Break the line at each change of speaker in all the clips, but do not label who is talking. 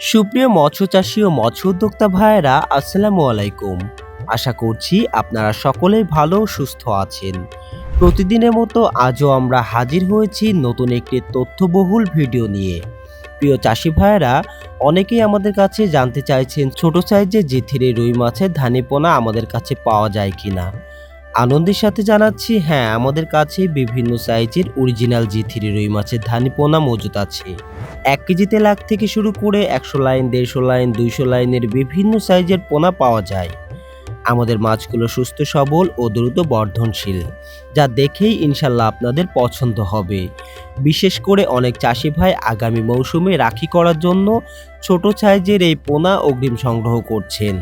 সুপ্রিয় মৎস্য চাষী ও মৎস্য উদ্যোক্তা ভাইয়েরা, আসসালামু আলাইকুম। আশা করছি আপনারা সকলেই ভালো সুস্থ আছেন। প্রতিদিনের মতো আজও আমরা হাজির হয়েছি নতুন একটি তথ্যবহুল ভিডিও নিয়ে। প্রিয় চাষি ভাইয়েরা, অনেকেই আমাদের কাছে জানতে চাইছেন ছোট সাইজের জিথিরে রুই মাছের ধানিপোনা আমাদের কাছে পাওয়া যায় কিনা। আনন্দের সাথে জানাচ্ছি হ্যাঁ আমাদের কাছে বিভিন্ন সাইজের অরিজিনাল জিথিরি রুই মাছের ধানিপোনা মজুদ আছে। এক কেজিতে লাখ থেকে শুরু করে একশো লাইন, দেড়শো লাইন, দুইশো লাইনের বিভিন্ন সাইজের পোনা পাওয়া যায়। আমাদের মাছগুলো সুস্থ, সবল ও দ্রুত বর্ধনশীল, যা দেখেই ইনশাল্লাহ আপনাদের পছন্দ হবে। বিশেষ করে অনেক চাষি ভাই আগামী মৌসুমে রাখি করার জন্য ছোট সাইজের এই পোনা অগ্রিম সংগ্রহ করছেন।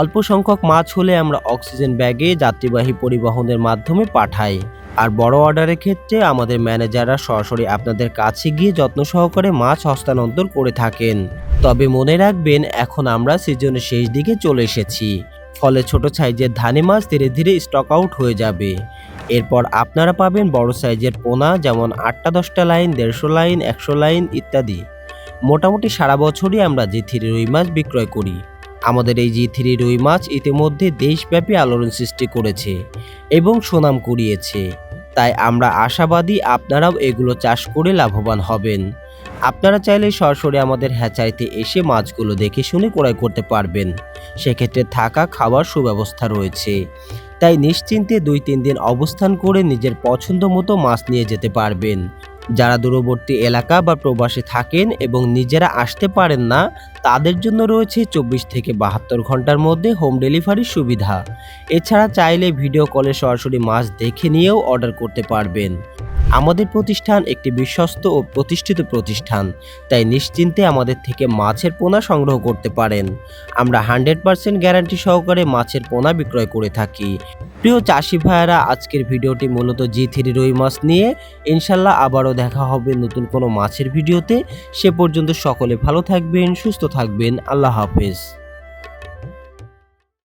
অল্প সংখ্যক মাছ হলে আমরা অক্সিজেন ব্যাগে যাত্রীবাহী পরিবহনের মাধ্যমে পাঠাই। আর বড় অর্ডারের ক্ষেত্রে আমাদের ম্যানেজাররা সরাসরি আপনাদের কাছে গিয়ে যত্ন সহকারে মাছ হস্তান্তর করে থাকেন। তবে মনে রাখবেন, এখন আমরা সিজনের শেষ দিকে চলে এসেছি। ফলে ছোট সাইজের ধানে মাছ ধীরে ধীরে স্টক আউট হয়ে যাবে। এরপর আপনারা পাবেন বড় সাইজের পোনা, যেমন আটটা, দশটা লাইন, দেড়শো লাইন, একশো লাইন ইত্যাদি। মোটামুটি সারা বছরই আমরা জি থ্রি রুই মাছ বিক্রয় করি। আমাদের এই জি থ্রি রুই মাছ ইতিমধ্যে দেশব্যাপী আলোড়ন সৃষ্টি করেছে এবং সুনাম কুড়িয়েছে। তাই আমরা আশাবাদী আপনারাও এগুলো চাষ করে লাভবান হবেন। আপনারা চাইলে সরাসরি আমাদের হ্যাচারিতে এসে মাছগুলো দেখে শুনে ক্রয় করতে পারবেন। সেক্ষেত্রে থাকা খাওয়ার সুব্যবস্থা রয়েছে। তাই নিশ্চিন্তে দুই তিন দিন অবস্থান করে নিজের পছন্দ মতো মাছ নিয়ে যেতে পারবেন। যারা দূরবর্তী এলাকা বা প্রবাসে থাকেন এবং নিজেরা আসতে পারেন না, তাদের জন্য রয়েছে চব্বিশ থেকে বাহাত্তর ঘণ্টার মধ্যে হোম ডেলিভারির সুবিধা। এছাড়া চাইলে ভিডিও কলে সরাসরি মাছ দেখে নিয়েও অর্ডার করতে পারবেন। আমাদের প্রতিষ্ঠান একটি বিশ্বস্ত ও প্রতিষ্ঠিত প্রতিষ্ঠান, তাই নিশ্চিন্তে আমাদের থেকে মাছের পোনা সংগ্রহ করতে পারেন। আমরা হান্ড্রেড পার্সেন্ট গ্যারান্টি সহকারে মাছের পোনা বিক্রয় করে থাকি। প্রিয় চাষি ভাইয়েরা, আজকের ভিডিওটি মূলত জি থ্রি রুই মাছ নিয়ে। ইনশাল্লাহ আবারও দেখা হবে নতুন কোনো মাছের ভিডিওতে। সে পর্যন্ত সকলে ভালো থাকবেন, সুস্থ থাকবেন। আল্লাহ হাফেজ।